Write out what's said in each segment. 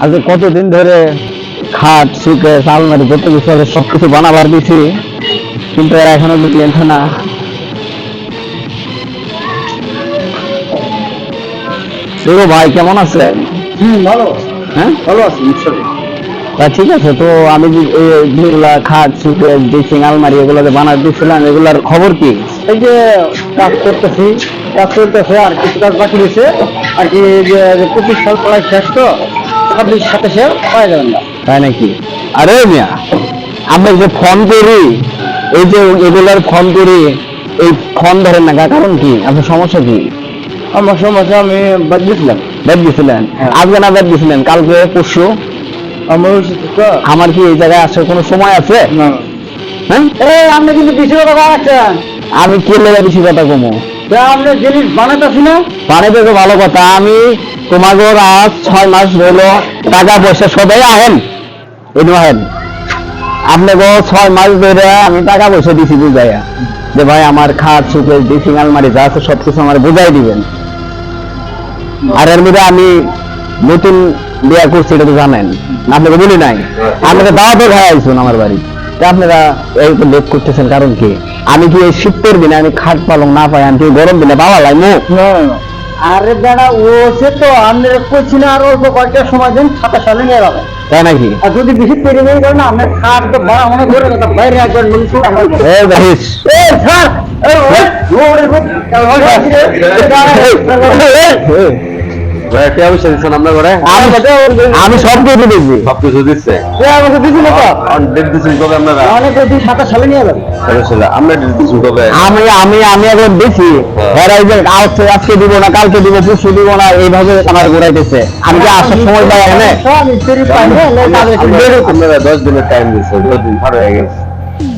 আজকে কতদিন ধরে খাট সুকে আলমারি যত কিছু আছে সব কিছু বানাবার দিছি কিন্তু এরা এখনও লেনছে না। দেখো ভাই কেমন আছে? ভালো। হ্যাঁ? ভালো আছি ইনশাল্লাহ। তা ঠিক আছে তো আমি যেগুলা খাট সুকে ড্রেসিং আলমারি এগুলো যে বানাতে দিচ্ছিলাম এগুলার খবর কি? এই যে কাজ করতেছি কাজ করতেছে আর কিছু কাজ বাকি রয়েছে। আর কি যে পঁচিশ সাল পড়াই শেষ তো সাতাশে পাওয়া যাবেন না। তাই নাকি? আরে মিয়া আমরা যে ফোন করি এই যে এগুলার ফোন করি এই ফোন ধরেন না কারণ কি? আপনার সমস্যা কি? আমার সমস্যা আমি বাদ দিয়েছিলাম। ব্যাট দিছিলেন হ্যাঁ। আজকে না ব্যাট দিছিলেন কালকে পরশু? আমার আমার কি এই জায়গায় আসার কোনো সময় আছে? না। হ্যাঁ? আপনি কিন্তু বেশি কথা বাড়াচ্ছেন আমি কি লেগে বেশি কথা কমো? তা আপনি জিনিস বানাতেছি না? পানিতে তো ভালো কথা আমি তোমাকে আজ ছয় মাস হলো টাকা পয়সা সবাই আহেন। আপনাকে ছয় মাস ধরে আমি টাকা পয়সা দিছি বুঝাইয়া। যে ভাই আমার খাট সুখে ড্রেসিং আলমারি যা আছে সব কিছু আমার বুঝাই দিবেন। আর এর মধ্যে আমি নতুন বিয়া করছি এটা তো জানেন। আপনাকে বলি নাই? আপনাকে দাওয়াতে আইসুন আমার বাড়ি আপনারা এই লেট করতেছেন কারণ কি আমি কি এই শীতের দিনে আমি খাট পালং না পাই আমি কি গরম দিনে পাওয়া লাই না, না, না। আরে বেড়া ও সে তো আমি করছি না আর অল্প কয়েকটা সময় দিন সাতাশ সালে নিয়ে যাবে তাই নাকি আর যদি বেশি পেরে নিয়ে গেল না আপনার খাট তো বড় মনে করে কথা বাইরে একজন এ ভাইস স্যার ওরে আমি সব কিছু দেখছি সব কিছু দিচ্ছে? আমি আমি আমি এখন দেখি এরা এই যে আজকে দিব না কালকে দিব পরশু দিব না এইভাবে আমার ঘুরাইতেছে আমি কি আসার সময় পাই এখানে? দশ দিনের টাইম দশ দিন পার হয়ে গেছে।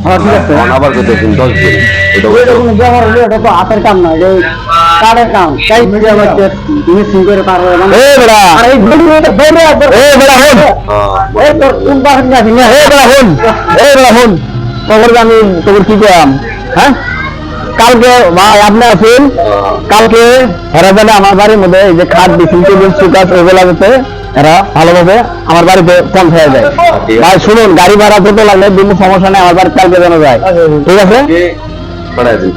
হ্যাঁ ঠিক আছে। আবার দশ দিন। এটা ব্যবহার হলে ওটা তো হাতের কাম না এই কাঠের কাম তাই মিডিয়া বাচ্চা মিসিং করে পার এ বেড়া। আর এই ভিডিও তো একবার এ বেড়া হন। এই তোর কোন বাসন যাবি না এ বেড়া হন। এ বেড়া হন। তোর আমি তোর কি করাম? হ্যাঁ? কালকে ভাই আপনি আছেন? কালকে যেন আমার বাড়ির মধ্যে এই যে খাট ডিসিং টেবিল সুকাস ওগুলা যাতে এরা ভালোভাবে আমার বাড়িতে পৌঁছায় যায় ভাই শুনুন গাড়ি ভাড়া কত লাগলে বিভিন্ন সমস্যা নেই আমার বাড়িতে কালকে যেন যায়। ঠিক আছে? কে পাঠায় দিন